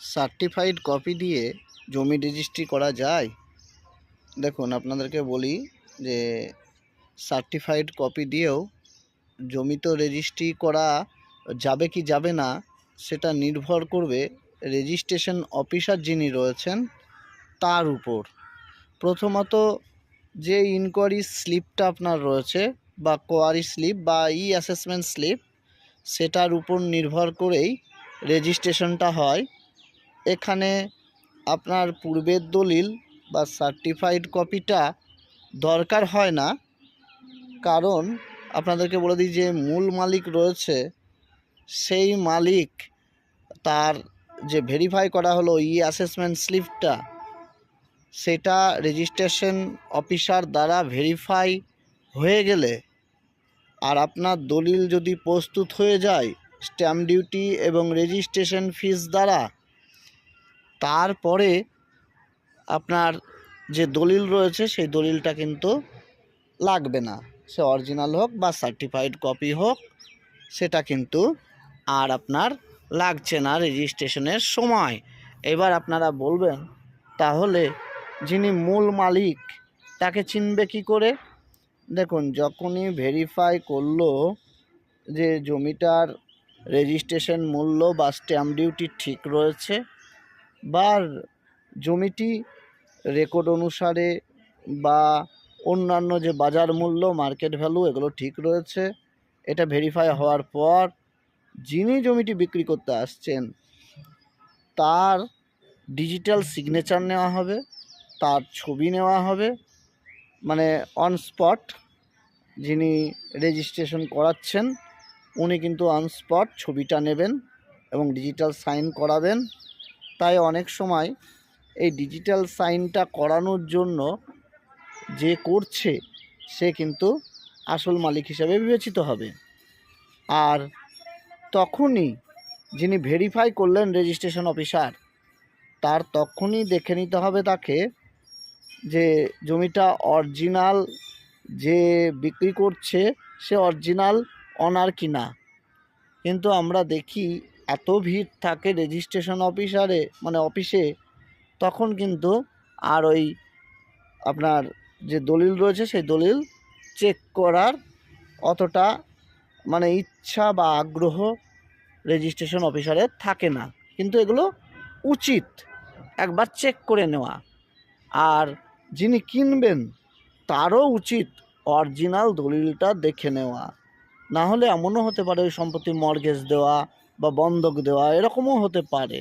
Certified copy দিয়ে জমি registry করা যায়? দেখুন, আপনাদেরকে বলি যে সার্টিফাইড কপি দিয়েও জমি তো রেজিস্ট্রি করা যাবে কি যাবে না, সেটা নির্ভর করবে রেজিস্ট্রেশন অফিসার যিনি রয়েছেন, তার উপর। প্রথমত যে ইনকোয়ারি স্লিপটা আপনার রয়েছে বা কোয়ারি স্লিপ বা ই অ্যাসেসমেন্ট স্লিপ সেটার উপর নির্ভর করেই রেজিস্ট্রেশনটা হয়। এখানে আপনার পূর্বের দলিল বা সার্টিফাইড কপিটা দরকার হয় না। কারণ আপনাদেরকে বলে দিই যে মূল মালিক রয়েছে, সেই মালিক তার যে ভেরিফাই করা হলো ই অ্যাসেসমেন্ট স্লিপটা সেটা রেজিস্ট্রেশন অফিসার দ্বারা ভেরিফাই হয়ে গেলে আর আপনার দলিল যদি প্রস্তুত হয়ে যায় স্ট্যাম্প ডিউটি এবং রেজিস্ট্রেশন ফিস দ্বারা তারপরে আপনার যে দলিল রয়েছে, সেই দলিলটা কিন্তু লাগবে না। সে অরিজিনাল হোক বা সার্টিফাইড কপি হোক, সেটা কিন্তু আর আপনার লাগছে না রেজিস্ট্রেশনের সময়। এবার আপনারা বলবেন, তাহলে যিনি মূল মালিক, তাকে চিনবে কি করে? দেখুন, যখনই ভেরিফাই করল যে জমিটার রেজিস্ট্রেশন মূল্য বা স্ট্যাম্প ডিউটি ঠিক রয়েছে বা জমিটি রেকর্ড অনুসারে বা অন্যান্য যে বাজার মূল্য মার্কেট ভ্যালু এগুলো ঠিক রয়েছে। এটা ভেরিফাই হওয়ার পর যিনি জমিটি বিক্রি করতে আসছেন, তার ডিজিটাল সিগনেচার নেওয়া হবে, তার ছবি নেওয়া হবে। মানে অন স্পট যিনি রেজিস্ট্রেশন করাচ্ছেন, উনি কিন্তু অন স্পট ছবিটা নেবেন এবং ডিজিটাল সাইন করাবেন। তাই অনেক সময় এই ডিজিটাল সাইনটা করানোর জন্য যে করছে, সে কিন্তু আসল মালিক হিসাবে বিবেচিত হবে। আর তখনই যিনি ভেরিফাই করলেন রেজিস্ট্রেশন অফিসার তার তখনই দেখে নিতে হবে তাকে যে জমিটা অরিজিনাল যে বিক্রি করছে, সে অরিজিনাল অনার কিনা। কিন্তু আমরা দেখি এত ভিড় থাকে রেজিস্ট্রেশন অফিসারে মানে অফিসে তখন কিন্তু আর ওই আপনার যে দলিল রয়েছে সেই দলিল চেক করার অতটা মানে ইচ্ছা বা আগ্রহ রেজিস্ট্রেশন অফিসারে থাকে না। কিন্তু এগুলো উচিত একবার চেক করে নেওয়া। আর যিনি কিনবেন তারও উচিত অরিজিনাল দলিলটা দেখে নেওয়া। না হলে এমনও হতে পারে ওই সম্পত্তি মর্গেজ দেওয়া বা বন্ধক দেওয়া এরকমও হতে পারে।